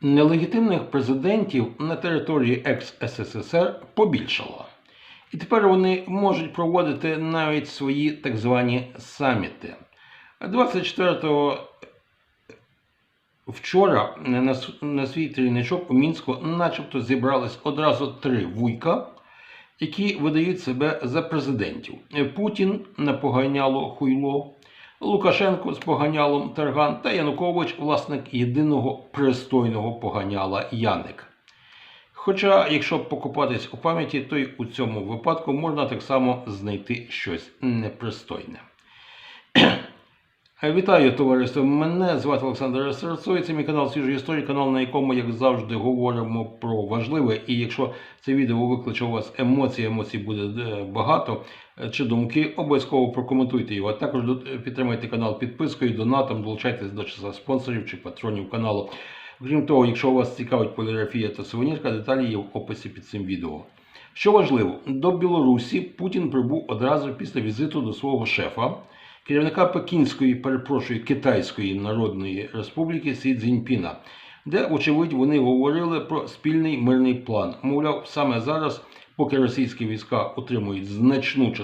Нелегітимних президентів на території екс-СССР побільшало. І тепер вони можуть проводити навіть свої так звані саміти. 24 вчора на, свій трійничок у Мінську начебто зібрались одразу три вуйка, які видають себе за президентів. Путін на поганяло хуйло, Лукашенко з поганялом Тарган та Янукович, власник єдиного пристойного поганяла Яник. Хоча, якщо покопатись у пам'яті, то й у цьому випадку можна так само знайти щось непристойне. Вітаю, товариство! Мене звати Олександр Серцой. Це мій канал Свіжої історії, канал, на якому, як завжди, говоримо про важливе. І якщо це відео викличе у вас емоції, емоцій буде е, багато е, чи думки, обов'язково прокоментуйте його. А також підтримайте канал підпискою, донатом, долучайтесь до числа спонсорів чи патронів каналу. Крім того, якщо вас цікавить поліграфія та сувенірка, деталі є в описі під цим відео. Що важливо, до Білорусі Путін прибув одразу після візиту до свого шефа, керівника Пекінської, перепрошую, Китайської Народної Республіки Сі Цзіньпіна, де, очевидь, вони говорили про спільний мирний план. Мовляв, саме зараз, поки російські війська отримують значну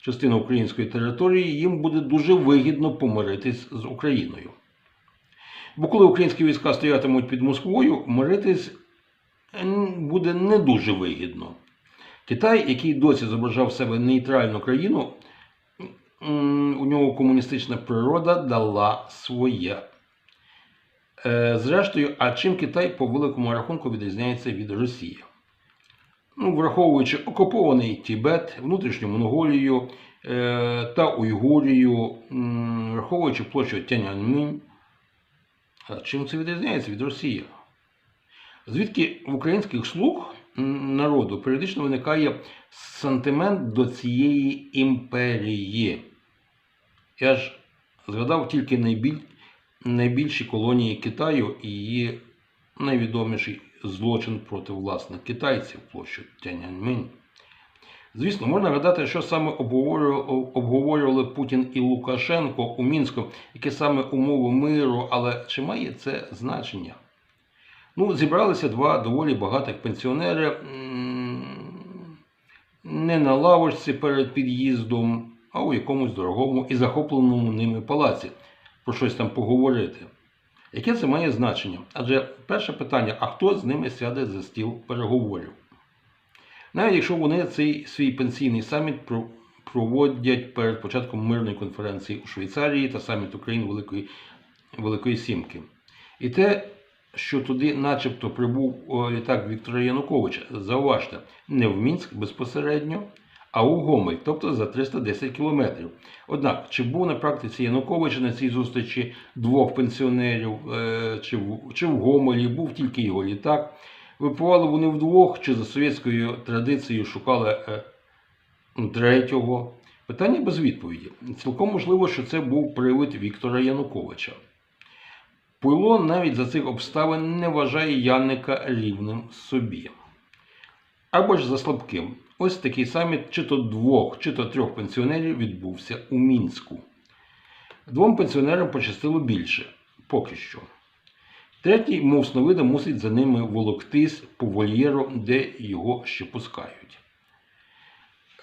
частину української території, їм буде дуже вигідно помиритись з Україною. Бо коли українські війська стоятимуть під Москвою, миритись буде не дуже вигідно. Китай, який досі зображав себе нейтральну країну, у нього комуністична природа дала своє. Е, Зрештою, а чим Китай по великому рахунку відрізняється від Росії? Ну, враховуючи окупований Тібет, внутрішню Монголію е, та Уйгурію, враховуючи площу Тяньаньмінь, а чим це відрізняється від Росії? Звідки в українських слуг народу періодично виникає сантимент до цієї імперії? Я ж згадав тільки найбіль... найбільші колонії Китаю і її найвідоміший злочин проти власних китайців площу Тяньаньминь. Звісно, можна гадати, що саме обговорювали Путін і Лукашенко у Мінську, які саме умови миру, але чи має це значення? Ну, зібралися два доволі багатих пенсіонери не на лавочці перед під'їздом, а у якомусь дорогому і захопленому ними палаці про щось там поговорити. Яке це має значення? Адже перше питання: а хто з ними сяде за стіл переговорів? Навіть якщо вони цей свій пенсійний саміт проводять перед початком мирної конференції у Швейцарії та саміту країн Великої, Великої Сімки. І те, що туди начебто прибув літак Віктора Януковича, зауважте, не в Мінськ безпосередньо, а у Гомель, тобто за 310 кілометрів. Однак, чи був на практиці Януковича на цій зустрічі двох пенсіонерів, е, чи в, чи в Гомелі, був тільки його літак. Випивали вони вдвох, чи за совєтською традицією шукали е, ну, третього. Питання без відповіді. Цілком можливо, що це був привид Віктора Януковича. Пуйло навіть за цих обставин не вважає Янника рівним собі. Або ж за слабким. Ось такий саміт чи то двох, чи то трьох пенсіонерів відбувся у Мінську. Двом пенсіонерам пощастило більше, поки що. Третій, мов сновида, мусить за ними волоктись по вольєру, де його ще пускають.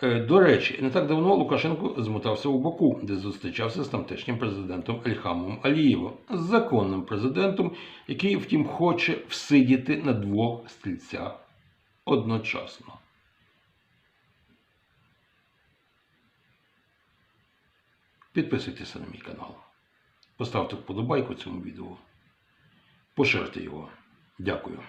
Е, До речі, не так давно Лукашенко змотався у Баку, де зустрічався з тамтешнім президентом Ельхамом Алієвим, законним президентом, який, втім, хоче всидіти на двох стільцях одночасно. Підписуйтеся на мій канал. Поставте вподобайку цьому відео. Поширте його. Дякую.